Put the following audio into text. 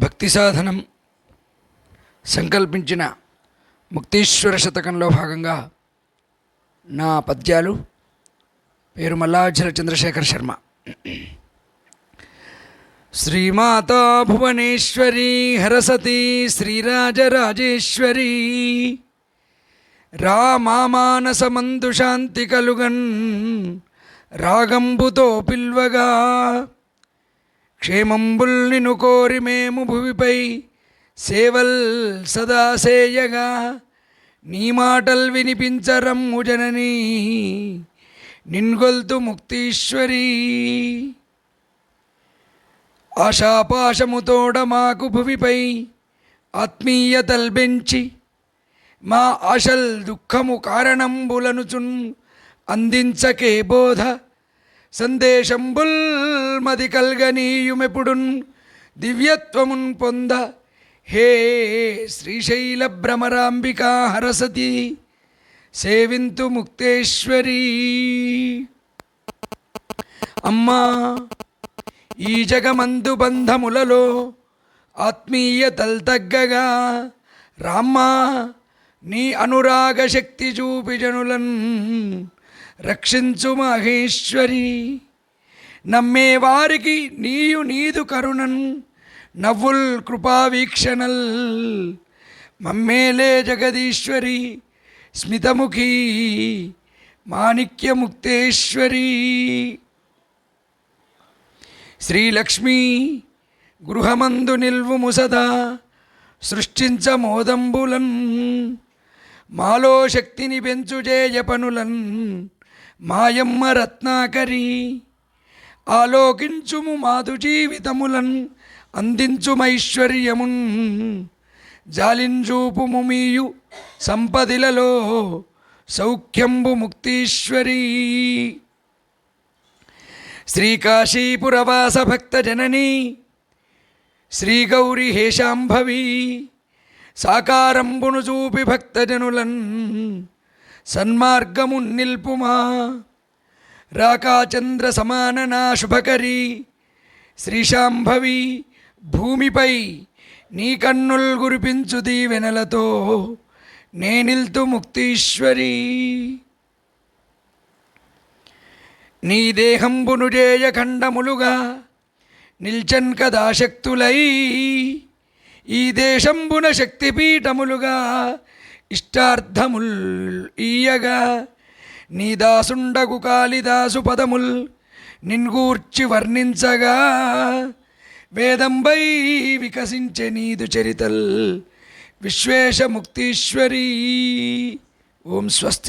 భక్తి సాధనం సంకల్పించిన ముక్తీశ్వర శతకంలో భాగంగా నా పద్యాలు పేరు మల్లాచల చంద్రశేఖర్ శర్మ. శ్రీమాతా భువనేశ్వరి హరసతి శ్రీరాజరాజేశ్వరి రామామానసమందు శాంతి కలుగన్ రాగంబుతో పిల్వగా. క్షేమంబుల్ నిను కోరి మేము భువిపై సేవల్ సదా సేయగా నీ మాటల్ వినిపించరమ్ము జనని నిన్గొల్తు ముక్తీశ్వరి. ఆశాపాశముతోడ మాకు భువిపై ఆత్మీయ తల్బెంచి మా ఆశల్ దుఃఖము కారణంబులనుచున్ అందించకే బోధ సందేశంబుల్ మది కల్గనీయుమెపుడున్ దివ్యత్వమున్ పొంద. హే శ్రీశైల భ్రమరాంబికా హరసతి. సేవింతు ముక్తేశ్వరీ. అమ్మా ఈ జగమందు బంధములలో ఆత్మీయ తల్తగ్గగా రామ్మా నీ అనురాగ శక్తి చూపిజనులన్ రక్షించు మహేశ్వరి. నమ్మే వారికి నీయు నీదు కరుణన్ నవ్వుల్ కృపావీక్షణల్ మమ్మేలే జగదీశ్వరి స్మితముఖి మాణిక్యముక్తేశ్వరి. శ్రీలక్ష్మీ గృహమందు నిల్వుము సదా సృష్టించ మోదంబులన్. మాలో శక్తిని పెంచు పనులన్ మాయమ్మ రత్నాకరి. ఆలోకించుము మాదు జీవితములన్ అందించుమైశ్వర్యమున్. జాలించూపుము మీయు సంపదిలలో సౌఖ్యంబు ముక్తీశ్వరీ. శ్రీకాశీపురవాస భక్త జననీ శ్రీగౌరి హేషాంభవి సాకారంబును చూపి భక్తజనులన్ సన్మార్గమున్ నిల్పుమా. రాకాచంద్ర సమాననా శుభకరి శ్రీశాంభవి భూమిపై నీ కన్నుల్ గురిపించు దీవెనలతో నేనిల్తు ముక్తీశ్వరి. నీ దేహంబును ఖండములుగా నిల్చన్ కదాశక్తులై ఈ దేశంబున శక్తిపీఠములుగా ఇష్టార్థముల్ ఈయగా నీ దాసుండగు కాళిదాసు పదముల్ నిన్గూర్చి వర్ణించగా వేదంబై వికసించే నీదు చరితల్ విశ్వేశముక్తీశ్వరీ ఓం స్వస్తి.